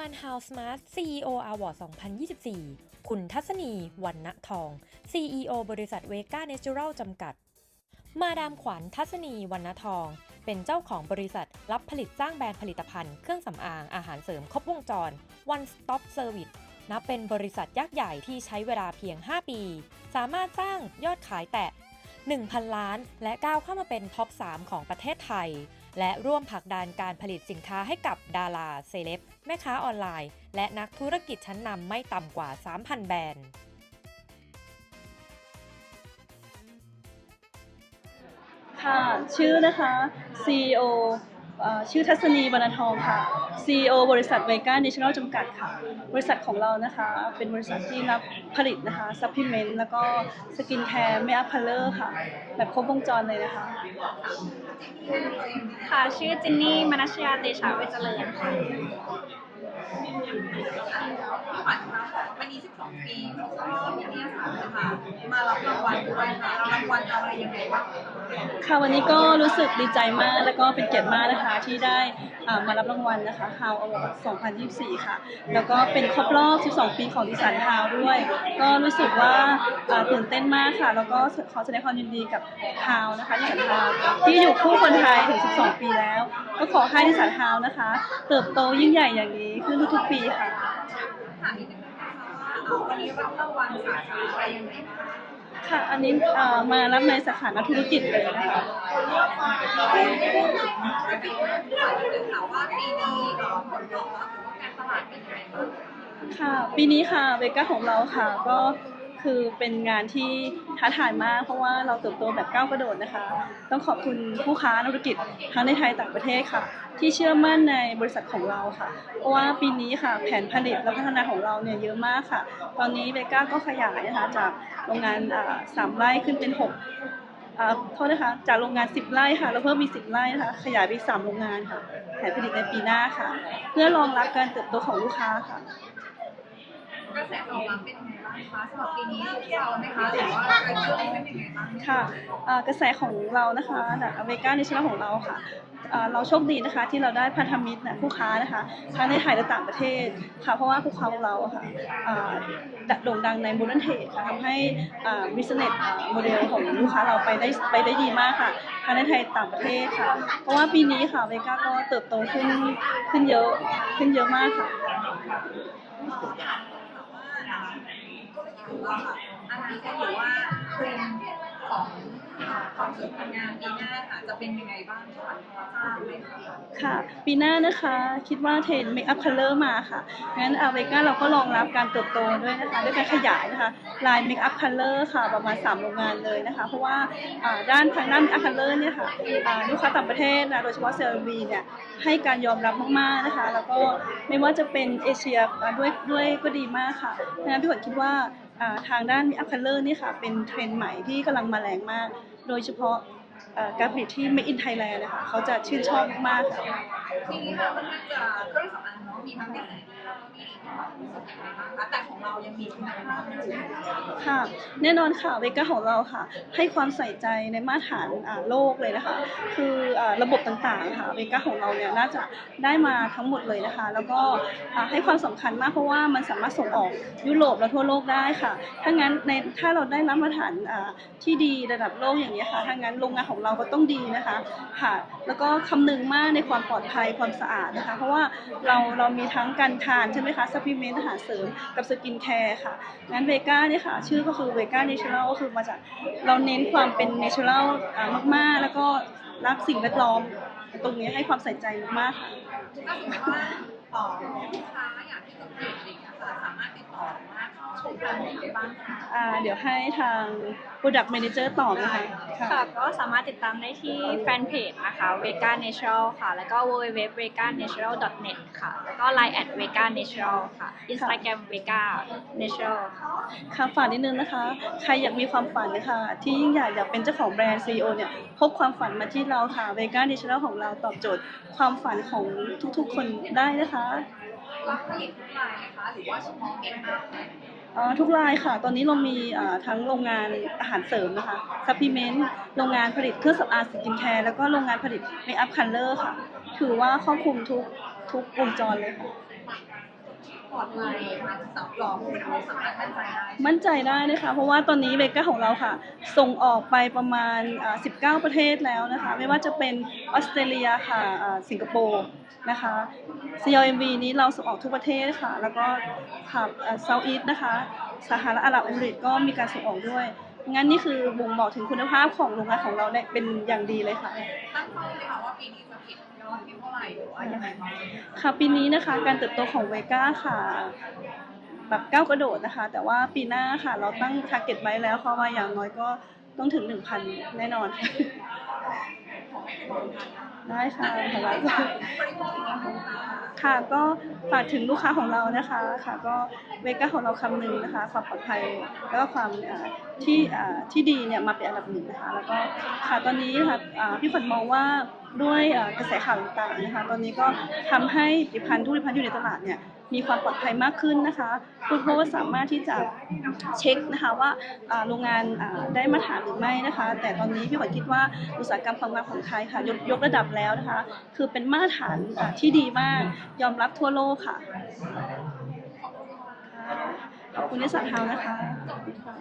วัล House Smart CEO Award 2024 คุณทัศนี วันณทอง CEO บริษัทเวก้าเนเจอรัลจำกัด มาดามขวัญทัศนี วันณทอง เป็นเจ้าของบริษัทรับผลิตสร้างแบรนด์ผลิตภัณฑ์เครื่องสำอางอาหารเสริมครบวงจร One Stop Service นับเป็นบริษัทยักษ์ใหญ่ที่ใช้เวลาเพียง 5 ปี สามารถสร้างยอดขายแตะ 1,000 ล้าน และก้าวเข้ามาเป็นท็อป 3 ของประเทศไทย และร่วมผลักดันการผลิตสินค้าให้กับดาราเซเลบแม่ค้าออนไลน์ และนักธุรกิจชั้นนำไม่ต่ำกว่า 3,000 แบรนด์ค่ะ ชื่อนะคะ CEO เอ่อ ชื่อทัศนีวรรณทองค่ะ CEO บริษัทเวก้าเนชั่นแนลจำกัดค่ะ บริษัทของเรานะคะ เป็นบริษัทที่รับผลิตนะคะซัพพลีเมนต์แล้วก็สกินแคร์เมคอัพพาร์เลอร์ค่ะ แบบครบวงจรเลยนะคะ ค่ะชื่อจินนี่มนัชยาเตชะเวชเจริญค่ะฝันค่ะวันนี้ 12 ปีครบรอบนิตยสารนะคะมารับรางวัลด้วยค่ะรางวัลอะไรยังไงบ้าง ค่ะวันนี้ก็รู้สึกดีใจมากแล้วก็เป็นเกียรติมากนะคะที่ได้อ่ามารับรางวัลนะคะ How Award 2024 ค่ะ แล้วก็เป็นครบรอบ 12 ปีของดิสัน How ด้วย ก็รู้สึกว่าตื่นเต้นมากค่ะ แล้วก็ขอแสดงความยินดีกับ How นะคะดิสัน How ที่อยู่คู่คนไทยถึง 12 ปีแล้ว ก็ขอให้ดิสัน How นะคะ เติบโตยิ่งใหญ่อย่างนี้ขึ้นทุกๆปีค่ะวันนี้รับรางวัลสาขาอะไรยังไงบ้าง ค่ะ อันนี้อ่ามารับในสาขานักธุรกิจเลยนะคะค่ะว่าปีนี้เอ่อผลตอบรับหรือว่าการตลาดเป็นยังไงค่ะ ปีนี้ค่ะเวก้าของเราค่ะ ก็คือเป็นงานที่ท้าทายมาก เพราะว่าเราเติบโตแบบก้าวกระโดดนะคะ ต้องขอบคุณผู้ค้านธุรกิจทั้งในไทยต่างประเทศค่ะ ที่เชื่อมั่นในบริษัทของเราค่ะ เพราะว่าปีนี้ค่ะแผนผลิตและพัฒนาของเราเนี่ยเยอะมากค่ะ ตอนนี้เวก้าก็ขยายนะคะจากโรงงานสามไร่ขึ้นเป็นหกอ่าโทษนะคะจากโรงงาน 10 ไร่ค่ะ แล้วเพิ่มมี 10 ไร่นะคะขยายไปอีกสามโรงงานค่ะแผนผลิตในปีหน้าค่ะ เพื่อรองรับการเติบโตของลูกค้าค่ะกระแสตอบรับเป็นยัง ไงคะสำหรับปีนี้ซบเซาไหมคะหรือว่าการเติบเป็นยังไงบ้างค่ะอ่ากระแสของเรานะคะจากอเมริกาในชั้นของเราค่ะอ่าเราโชคดีนะคะที่เราได้พันธมิตรนะผู้ค้านะคะทั้งในไทยและต่างประเทศค่ะเพราะว่าผู้ค้าของเราอะค่ะอ่าโด่งดังในโมเดิร์นเทรดค่ะทำให้บิสเนสโมเดลของลูกค้าเราไปได้ไปได้ดีมากค่ะทั้งในไทยต่างประเทศค่ะ เพราะว่าปีนี้ค่ะเวก้าก็เติบโตขึ้นขึ้นเยอะขึ้นเยอะมากค่ะ ของเราค่ะอนาคตหรือว่าเทรนด์ของความสวยความงามปีหน้าค่ะจะเป็นยังไงบ้างคะพอทราบไหมคะค่ะ ปีหน้านะคะคิดว่าเทรนด์เมคอัพคัลเลอร์มาค่ะงั้นอาเวก้าเราก็รองรับการเติบโตด้วยนะคะด้วยการขยายนะคะลายเมคอัพคัลเลอร์ค่ะประมาณ 3 โรงงานเลยนะคะ เพราะว่าด้านทางด้านเมคอัพคัลเลอร์เนี่ยค่ะลูกค้าต่างประเทศนะโดยเฉพาะเซลล์วีเนี่ยให้การยอมรับมากๆนะคะ แล้วก็ไม่ว่าจะเป็นเอเชียด้วยด้วยก็ดีมากค่ะดังนั้นพี่ฝนคิดว่า ทางด้านมคอัพคัลเลอร์นี่ค่ะเป็นเทรนด์ใหม่ที่กำลังมาแรงมาก โดยเฉพาะการผลิตที่ Made in Thailand นะคะเขาจะชื่นชอบมากค่ะ ทีนี้เราก็น่าจะเครื่องสำอางเนาะมีทั้งดีไซน์แล้วก็มี แต่ของเรายังมีคุณภาพอยู่ค่ะ แน่นอนค่ะเวก้าของเราค่ะ ให้ความใส่ใจในมาตรฐานโลกเลยนะคะ คืออระบบต่างๆค่ะเวก้าของเราเนี่ยน่าจะได้มาทั้งหมดเลยนะคะ แล้วก็ให้ความสำคัญมากเพราะว่ามันสามารถส่งออกยุโรปและทั่วโลกได้ค่ะ ถ้างั้นในถ้าเราได้รับมาตรฐานที่ดีระดับโลกอย่างนี้ค่ะถ้างั้นโรงงานของเราก็ต้องดีนะคะค่ะ แล้วก็คำนึงมากในความปลอดภัยความสะอาดนะคะ เพราะว่าเราเรามีทั้งการทานใช่ไหมคะพพลีเมนต์อาหารเสริมกับสกินแคร์ค่ะงั้นเวก้าเนี่ยค่ะ ชื่อก็คือเวก้าเนเชอรัลก็คือมาจากเราเน้นความเป็นเนเชอรัลมากๆ แล้วก็รักสิ่งแวดล้อม ตรงนี้ให้ความใส่ใจมากๆค่ะถ้าสมมติว่าเอ่อลูกค้าอยากที่จะผลิตอะไรอย่างเงี้ยค่ะ สามารถติดต่อหรือว่าเข้าชมรายละเอียดได้บ้างคะอ่าเดี๋ยวให้ทาง Product Manager ตอบนะคะค่ะ ค่ะก็สามารถติดตามได้ที่แฟนเพจนะคะ Vega Natural ค่ะ แล้วก็ www.veganatural.net ค่ะ แล้วก็ Line at Vega Natural ค่ะ Instagram Vega Natural ค่ะ ค่ะฝากนิดนึงนะคะ ใครอยากมีความฝันนะคะ ที่ยิ่งใหญ่อยากเป็นเจ้าของแบรนด์ CEO เนี่ย พบความฝันมาที่เราค่ะ Vega Digital ของเราตอบโจทย์ ความฝันของทุกๆ คนได้นะคะ รับผลิตทุกรายนะคะหรือว่าเฉพาะเอกอัพเนี่ยอ่าทุกรายค่ะ ตอนนี้เรามีอ่าทั้งโรงงานอาหารเสริมนะคะซัพพลีเมนต์โรงงานผลิตเครื่องสำอางสกินแคร์แล้วก็โรงงานผลิตเมคอัพคัลเลอร์ค่ะ ถือว่าครอบคลุมทุกทุกวงจรเลยค่ะ ปลอดภัยค่ะสำหรับผู้บริโภคสามารถมั่นใจได้มั่นใจได้นะคะ เพราะว่าตอนนี้เวก้าของเราค่ะ ส่งออกไปประมาณอ่า19 ประเทศแล้วนะคะ ไม่ว่าจะเป็นออสเตรเลียค่ะสิงคโปร์นะคะ CLMV นี้เราส่งออกทุกประเทศค่ะ แล้วก็ค่ะเซาท์อีสนะคะสหรัฐอาหรับเอมิเรตก็มีการส่งออกด้วย งั้นนี่คือบ่งบอกถึงคุณภาพของโรงงานของเราได้เป็นอย่างดีเลยค่ะตั้งเป้าเลยค่ะว่าปีนี้จะปิด ยอดที่เท่าไหร่หรือว่ายังไงบ้างค่ะปีนี้นะคะการเติบโตของเวก้าค่ะ แบบก้าวกระโดดนะคะ แต่ว่าปีหน้าค่ะ เราตั้ง t a r g e t ไว้แล้วเพราะว่าอย่างน้อยก็ต้องถึง 1,000 แน่นอนค่ะได้ค่ะขอบคุณค่ะบริโภคอีกนิดนึงค่ะค่ะก็ฝากถึงลูกค้าของเรานะคะค่ะก็เวก้าของเราคำนึงนะคะ ความปลอดภัยแล้วก็ความที่อ่าที่ดีเนี่ยมาเป็นอันดับหนึ่งนะคะ แล้วก็ค่ะตอนนี้ค่ะพี่ขวัญมองว่า ด้วยกระแสข่าวต่างๆนะคะ ตอนนี้ก็ทำให้ผลิตภัณฑ์ทุกผลิตภัณฑ์อยู่ในตลาดเนี่ยมีความปลอดภัยมากขึ้นนะคะผู้บริโภคสามารถที่จะเช็คนะคะว่าโรงงานได้มาตรฐานหรือไม่นะคะ แต่ตอนนี้พี่ขวัญคิดว่าอุตสาหกรรมความงามของไทยค่ะยกยกระดับแล้วนะคะ คือเป็นมาตรฐานที่ดีมากยอมรับทั่วโลกค่ะขอบคุณที่สัทธานะคะคะ